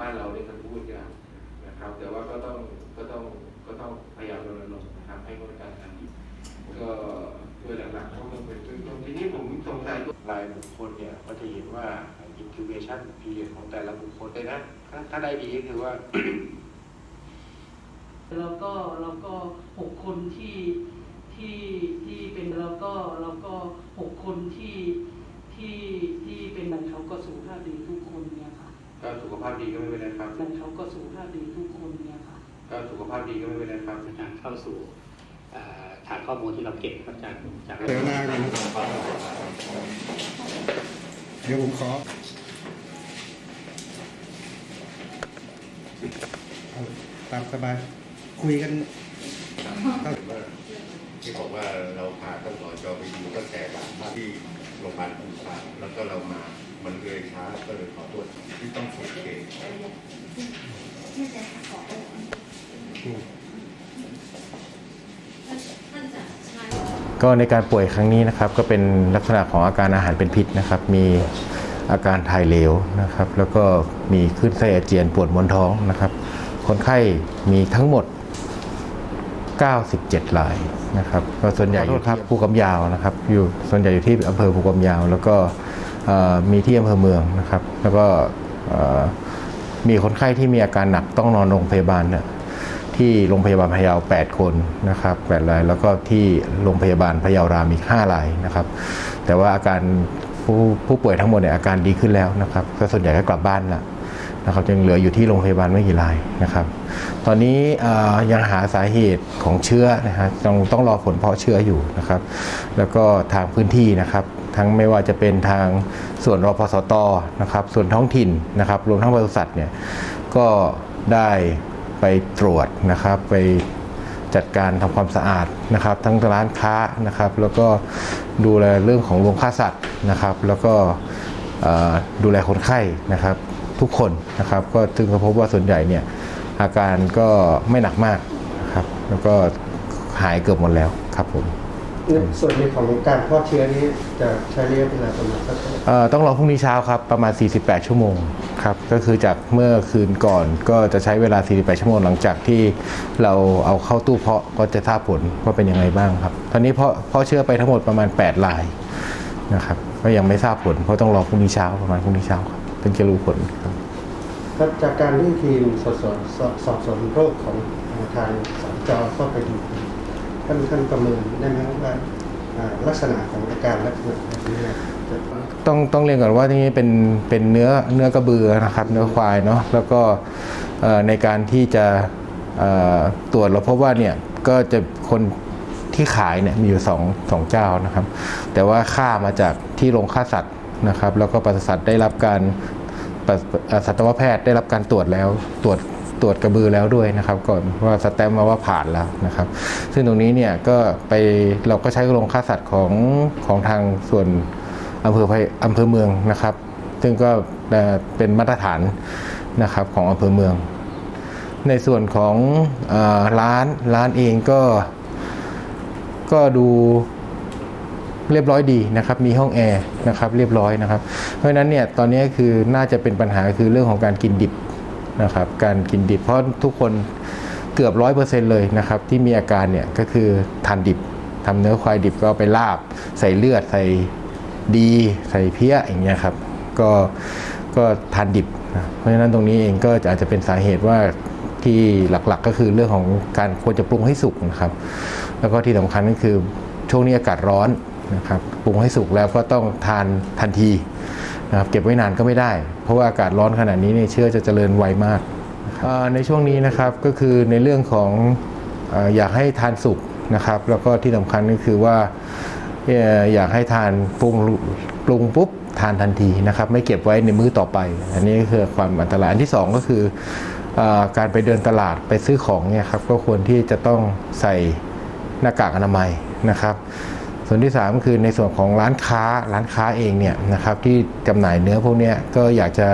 บ้านเราเนี่ยมันพูดยากนะครับ แต่ว่าก็ต้องก็ต้องก็ต้องพยายามรณรงค์นะครับให้บริการทางดีก็โดยหลักๆก็ต้องเป็นเรื่องต้นทีนี้ผมสงสัยตัวรายบุคคลเนี่ยก็จะเห็นว่า incubation period ของแต่ละบุคคลเลยนะถ้าถ้าได้ดีก็คือว่าแล้วก็แล้วก็หกคนที่ที่ที่เป็นแล้วก็แล้วก็หกคนที่ที่ที่เป็นนันเขาก็สุขภาพดีทุกคนเนี่ยค่ะ ก็สุขภาพดีก็ไม่เป็นไรครับนันเขาก็สุขภาพดีทุกคนเนี่ยค่ะ ก็สุขภาพดีก็ไม่เป็นไรครับในการเข้าสู่เอ่อฐานข้อมูลที่เราเก็บครับจากจากเดี๋ยวหน้ากันเดี๋ยวผมขอเอาตามสบายคุยกันที่บอกว่าเราพาท่านสจไปดูตั้งแต่หลังที่โรงพยาบาลภูมิพาแล้วก็เรามา มันเลยช้าก็เลยขอโทษที่ต้องส่งเคสก็ในการป่วยครั้งนี้นะครับก็เป็นลักษณะของอาการอาหารเป็นพิษนะครับ มีอาการถ่ายเหลวนะครับ แล้วก็มีขึ้นไส้อาเจียนปวดมวนท้องนะครับ คนไข้มีทั้งหมด 97รายนะครับก็ส่วนใหญ่อยู่ที่ภูกำยาวนะครับ อยู่ส่วนใหญ่อยู่ที่อำเภอภูกำยาว แล้วก็เอ่อ มีที่อำเภอเมืองนะครับ แล้วก็มีคนไข้ที่มีอาการหนักต้องนอนโรงพยาบาลเนี่ยที่โรงพยาบาลพะเยา 8 คนนะครับ8รายแล้วก็ที่โรงพยาบาลพะเยารามอีก5รายนะครับ แต่ว่าอาการผู้ผู้ป่วยทั้งหมดเนี่ยอาการดีขึ้นแล้วนะครับก็ส่วนใหญ่ก็กลับบ้านแล้ว นะครับยังเหลืออยู่ที่โรงพยาบาลไม่กี่รายนะครับ ตอนนี้ยังหาสาเหตุของเชื้อนะฮะต้องต้องรอผลเพาะเชื้ออยู่นะครับ แล้วก็ทางพื้นที่นะครับ ทั้งไม่ว่าจะเป็นทางส่วนรพสตนะครับ ส่วนท้องถิ่นนะครับ รวมทั้งบริษัทเนี่ยก็ได้ไปตรวจนะครับไปจัดการทำความสะอาดนะครับ ทั้งร้านค้านะครับ แล้วก็ดูแลเรื่องของโรงฆ่าสัตว์นะครับ แล้วก็ดูแลคนไข้นะครับ ทุกคนนะครับก็ซึ่งก็พบว่าส่วนใหญ่เนี่ยอาการก็ไม่หนักมากนะครับแล้วก็หายเกือบหมดแล้วครับผมส่วนในของการเพาะเชื้อนี้จะใช้ระยะเวลาประมาณสักเท่าไหร่เอ่อต้องรอพรุ่งนี้เช้าครับประมาณ 48 ชั่วโมงครับก็คือจากเมื่อคืนก่อนก็จะใช้เวลา 48 ชั่วโมงหลังจากที่เราเอาเข้าตู้เพาะก็จะทราบผลว่าเป็นยังไงบ้างครับ ตอนนี้เพาะเพาะเชื้อไปทั้งหมดประมาณ 8 ลายนะครับก็ยังไม่ทราบผลเพราะต้องรอพรุ่งนี้เช้าประมาณพรุ่งนี้เช้าครับ ถึงจะรู้ผลครับครับจากการที่ทีมสอบสวนสอบสอบสวนโรคของทางสจเข้าไปดูท่านท่านประเมินได้ไหมครับว่าอ่าลักษณะของอาการลักษณะแบบนี้เนี่ยจะต้องต้องเรียนก่อนว่าที่เป็นเป็นเนื้อเนื้อกระเบือนะครับ เนื้อควายเนาะแล้วก็เอ่อในการที่จะเอ่อตรวจเราพบว่าเนี่ยก็จะคนที่ขายเนี่ยมีอยู่สองสองเจ้านะครับ แต่ว่าค่ามาจากที่โรงฆ่าสัตว์ นะครับแล้วก็ปศุสัตว์ได้รับการศเอ่อสัตวแพทย์ได้รับการตรวจแล้วตรวจตรวจกระบือแล้วด้วยนะครับ ก่อนว่าสแตมมาว่าผ่านแล้วนะครับ ซึ่งตรงนี้เนี่ยก็ไปเราก็ใช้โรงฆ่าสัตว์ของของทางส่วนอำเภออำเภอเมืองนะครับ ซึ่งก็เป็นมาตรฐานนะครับของอำเภอเมือง ในส่วนของอร้านร้านเองก็ก็ดู เรียบร้อยดีนะครับ มีห้องแอร์นะครับเรียบร้อยนะครับ เพราะฉะนั้นเนี่ยตอนนี้คือน่าจะเป็นปัญหาคือเรื่องของการกินดิบนะครับ การกินดิบเพราะทุกคนเกือบร้อยเปอร์เซ็นต์เลยนะครับ ที่มีอาการเนี่ยก็คือทานดิบทำเนื้อควายดิบก็เอาไปลาบ ใส่เลือดใส่ดี ใส่เพี้ยอย่างเงี้ยครับ ก็ก็ทานดิบนะเพราะฉะนั้นตรงนี้เองก็อาจจะเป็นสาเหตุว่าที่หลักๆ ก็คือเรื่องของการควรจะปรุงให้สุกนะครับ แล้วก็ที่สำคัญก็คือช่วงนี้อากาศร้อน นะครับปรุงให้สุกแล้วก็ต้องทานทันทีนะครับเก็บไว้นานก็ไม่ได้ เพราะว่าอากาศร้อนขนาดนี้เนี่ยเชื้อจะเจริญไวมาก ในช่วงนี้นะครับก็คือในเรื่องของอยากให้ทานสุกนะครับ แล้วก็ที่สำคัญก็คือว่าอยากให้ทานปรุงปรุงปุ๊บทานทันทีนะครับ ไม่เก็บไว้ในมื้อต่อไป อันนี้ก็คือความอันตรายอันที่สองก็คืออการไปเดินตลาดไปซื้อของเนี่ยครับก็ควรที่จะต้องใส่หน้ากากอนามัยนะครับ ส่วนที่3ก็คือในส่วนของร้านค้าร้านค้าเองเนี่ยนะครับที่จำหน่ายเนื้อพวกนี้ก็อยากจะ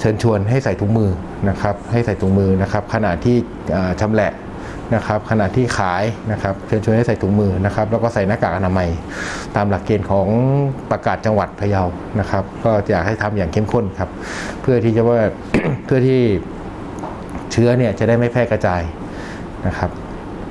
เชิญชวนให้ใส่ถุงมือนะครับให้ใส่ถุงมือนะครับขณะที่เอ่อชำแหละนะครับขณะที่ขายนะครับเชิญชวนให้ใส่ถุงมือนะครับแล้วก็ใส่หน้ากากอนามัย ตามหลักเกณฑ์ของประกาศจังหวัดพะเยานะครับ ก็อยากให้ทำอย่างเข้มข้นครับ เพื่อที่จะว่าเพื่อที่เชื้อเนี่ยจะได้ไม่แพร่กระจายนะครับ